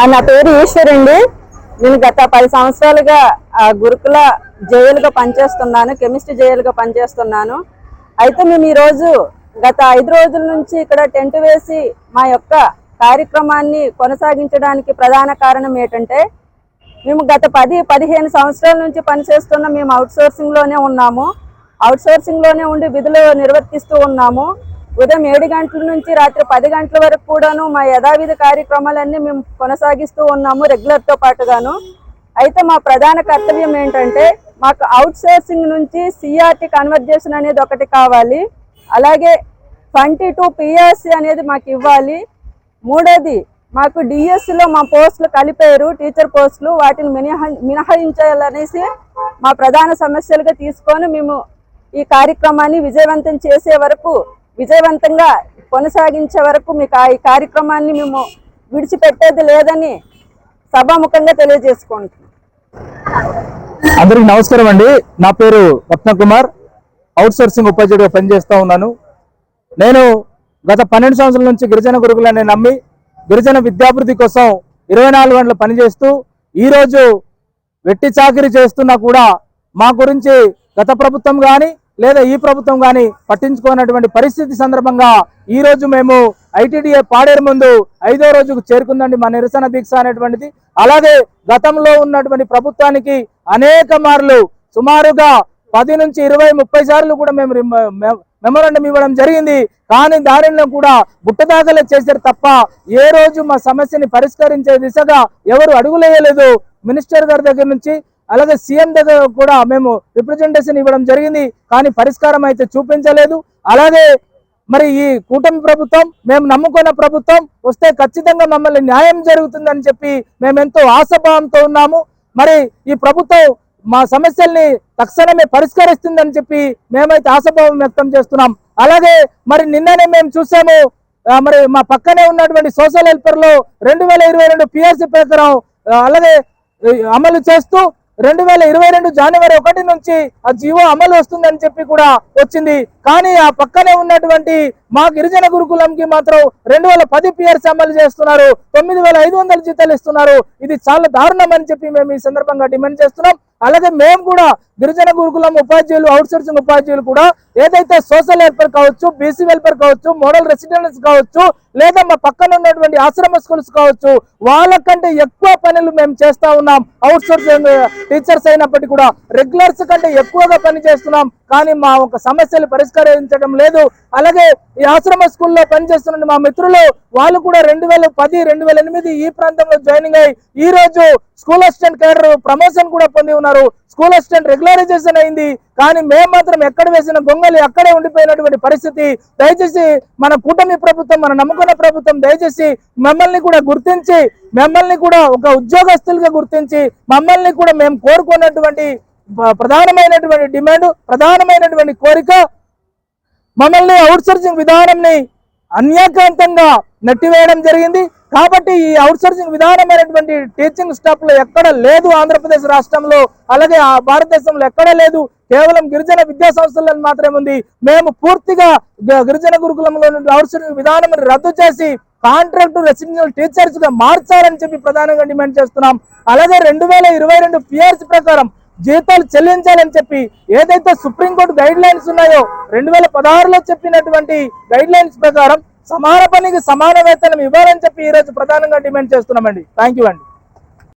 ఆ, నా పేరు ఈశ్వర్ అండి. నేను గత పది సంవత్సరాలుగా ఆ, గురుకుల జైలుగా పనిచేస్తున్నాను కెమిస్ట్రీ జైలుగా పనిచేస్తున్నాను. అయితే మేము ఈరోజు గత ఐదు రోజుల నుంచి ఇక్కడ టెంట్ వేసి మా యొక్క కార్యక్రమాన్ని కొనసాగించడానికి ప్రధాన కారణం ఏంటంటే మేము గత పది పదిహేను సంవత్సరాల నుంచి పనిచేస్తున్న మేము అవుట్సోర్సింగ్లోనే ఉన్నాము. అవుట్సోర్సింగ్లోనే ఉండి విధులు నిర్వర్తిస్తూ ఉన్నాము. ఉదయం ఏడు గంటల నుంచి రాత్రి పది గంటల వరకు కూడాను మా యథావిధి కార్యక్రమాలన్నీ మేము కొనసాగిస్తూ ఉన్నాము రెగ్యులర్తో పాటుగాను. అయితే మా ప్రధాన కర్తవ్యం ఏంటంటే మాకు అవుట్ సోర్సింగ్ నుంచి సిఆర్టీ కన్వర్జేషన్ అనేది ఒకటి కావాలి. అలాగే ట్వంటీ టూ పిఎస్సి అనేది మాకు ఇవ్వాలి. మూడోది మాకు డిఎస్సిలో మా పోస్టులు కలిపారు టీచర్ పోస్టులు వాటిని మినహ మినహాయించాలనేసి మా ప్రధాన సమస్యలుగా తీసుకొని మేము ఈ కార్యక్రమాన్ని విజయవంతం చేసే వరకు విజయవంతంగా కొనసాగించే వరకు మీకు ఆ ఈ కార్యక్రమాన్ని మేము విడిచిపెట్టేది లేదని సభాముఖంగా తెలియజేసుకుంటున్నాం. అందరికి నమస్కారం అండి. నా పేరు రత్న కుమార్. అవుట్ సోర్సింగ్ ఉపాధ్యాయుడిగా పనిచేస్తూ ఉన్నాను. నేను గత పన్నెండు సంవత్సరాల నుంచి గిరిజన గురుకులని నమ్మి గిరిజన విద్యాభివృద్ధి కోసం ఇరవై నాలుగు గంటలు పనిచేస్తూ ఈరోజు వెట్టి చాకిరీ చేస్తున్నా కూడా మా గురించి గత ప్రభుత్వం కానీ లేదా ఈ ప్రభుత్వం కానీ పట్టించుకోనటువంటి పరిస్థితి సందర్భంగా ఈ రోజు మేము ఐటీడీఏ పాడేరు ముందు ఐదో రోజుకు చేరుకుందండి మా నిరసన దీక్ష అనేటువంటిది. అలాగే గతంలో ఉన్నటువంటి ప్రభుత్వానికి అనేక మార్లు సుమారుగా పది నుంచి ఇరవై ముప్పై సార్లు కూడా మేము రిమ- మెమోరాండం ఇవ్వడం జరిగింది. కానీ దారిలో కూడా బుట్టదాఖలే చేశారు తప్ప ఏ రోజు మా సమస్యని పరిష్కరించే దిశగా ఎవరు అడుగులేయలేదు. మినిస్టర్ గారి దగ్గర నుంచి అలాగే సీఎం దగ్గర కూడా మేము రిప్రజెంటేషన్ ఇవ్వడం జరిగింది కానీ పరిష్కారం అయితే చూపించలేదు. అలాగే మరి ఈ కూటమి ప్రభుత్వం మేము నమ్ముకున్న ప్రభుత్వం వస్తే ఖచ్చితంగా మమ్మల్ని న్యాయం జరుగుతుందని చెప్పి మేము ఎంతో ఆశాభావంతో ఉన్నాము. మరి ఈ ప్రభుత్వం మా సమస్యల్ని తక్షణమే పరిష్కరిస్తుందని చెప్పి మేమైతే ఆశాభావం వ్యక్తం చేస్తున్నాం. అలాగే మరి నిన్ననే మేము చూసాము మరి మా పక్కనే ఉన్నటువంటి సోషల్ హెల్పర్లో రెండు వేల ఇరవై రెండు పిఆర్సీ ప్రకారం అలాగే అమలు చేస్తూ రెండు వేల ఇరవై రెండు జనవరి ఒకటి నుంచి ఆ జీవో అమలు వస్తుందని చెప్పి కూడా వచ్చింది. కానీ ఆ పక్కనే ఉన్నటువంటి మా గిరిజన గురుకులంకి మాత్రం రెండు వేల పది పిఆర్సీ అమలు చేస్తున్నారు. తొమ్మిది వేల ఐదు వందల జీతాలు ఇస్తున్నారు. ఇది చాలా దారుణం అని చెప్పి మేము ఈ సందర్భంగా డిమాండ్ చేస్తున్నాం. అలాగే మేము కూడా గిరిజన గురుకులం ఉపాధ్యాయులు అవుట్ సోర్సింగ్ ఉపాధ్యాయులు కూడా ఏదైతే సోషల్ వెల్ఫేర్ కావచ్చు బీసీ వెల్ఫేర్ కావచ్చు మోడల్ రెసిడెన్స్ కావచ్చు లేదా మా పక్కన ఉన్నటువంటి ఆశ్రమ స్కూల్స్ కావచ్చు వాళ్ళకంటే ఎక్కువ పనులు మేము చేస్తా ఉన్నాం. అవుట్ సోర్సింగ్ టీచర్స్ అయినప్పటికీ కూడా రెగ్యులర్స్ కంటే ఎక్కువగా పని చేస్తున్నాం. కానీ మా ఒక సమస్యలు పరిష్కరించడం లేదు. అలాగే ఈ ఆశ్రమ స్కూల్లో పనిచేస్తున్న మా మిత్రులు వాళ్ళు కూడా రెండు వేల పది రెండు వేల ఎనిమిది ఈ ప్రాంతంలో జాయినింగ్ అయ్యి ఈ రోజు స్కూల్ అసిస్టెంట్ కేడర్ ప్రమోషన్ కూడా పొంది ఉన్నారు. స్కూల్ అసిస్టెంట్ రెగ్యులరైజేషన్ అయింది. కానీ మేము మాత్రం ఎక్కడ వేసిన గొంగలి అక్కడే ఉండిపోయినటువంటి పరిస్థితి. దయచేసి మన కూటమి ప్రభుత్వం మన నమ్ముకున్న ప్రభుత్వం దయచేసి మమ్మల్ని కూడా గుర్తించి మమ్మల్ని కూడా ఒక ఉద్యోగస్తులుగా గుర్తించి మమ్మల్ని కూడా మేము కోరుకున్నటువంటి ప్రధానమైనటువంటి డిమాండ్ ప్రధానమైనటువంటి కోరిక మమ్మల్ని అవుట్సోర్సింగ్ విధానంని అన్యాక్రాంతంగా నెట్టివేయడం జరిగింది. కాబట్టి ఈ అవుట్సోర్సింగ్ విధానమైనటువంటి టీచింగ్ స్టాఫ్లో ఎక్కడ లేదు ఆంధ్రప్రదేశ్ రాష్ట్రంలో. అలాగే ఆ భారతదేశంలో ఎక్కడ లేదు. కేవలం గిరిజన విద్యా సంస్థలను మాత్రమే ఉంది. మేము పూర్తిగా గిరిజన గురుకులంలో అవుట్సోర్సింగ్ విధానం రద్దు చేసి కాంట్రాక్ట్ రెసిడెన్షియల్ టీచర్స్గా మార్చాలని చెప్పి ప్రధానంగా డిమాండ్ చేస్తున్నాం. అలాగే రెండు వేల ఇరవై రెండు పిఆర్సీ ప్రకారం జీతాలు చెల్లించాలని చెప్పి ఏదైతే సుప్రీంకోర్టు గైడ్ లైన్స్ ఉన్నాయో రెండు వేల పదహారులో చెప్పినటువంటి గైడ్ లైన్స్ ప్రకారం సమాన పనికి సమాన వేతనం ఇవ్వాలని చెప్పి ఈ రోజు ప్రధానంగా డిమాండ్ చేస్తున్నామండి. థ్యాంక్ యూ అండి.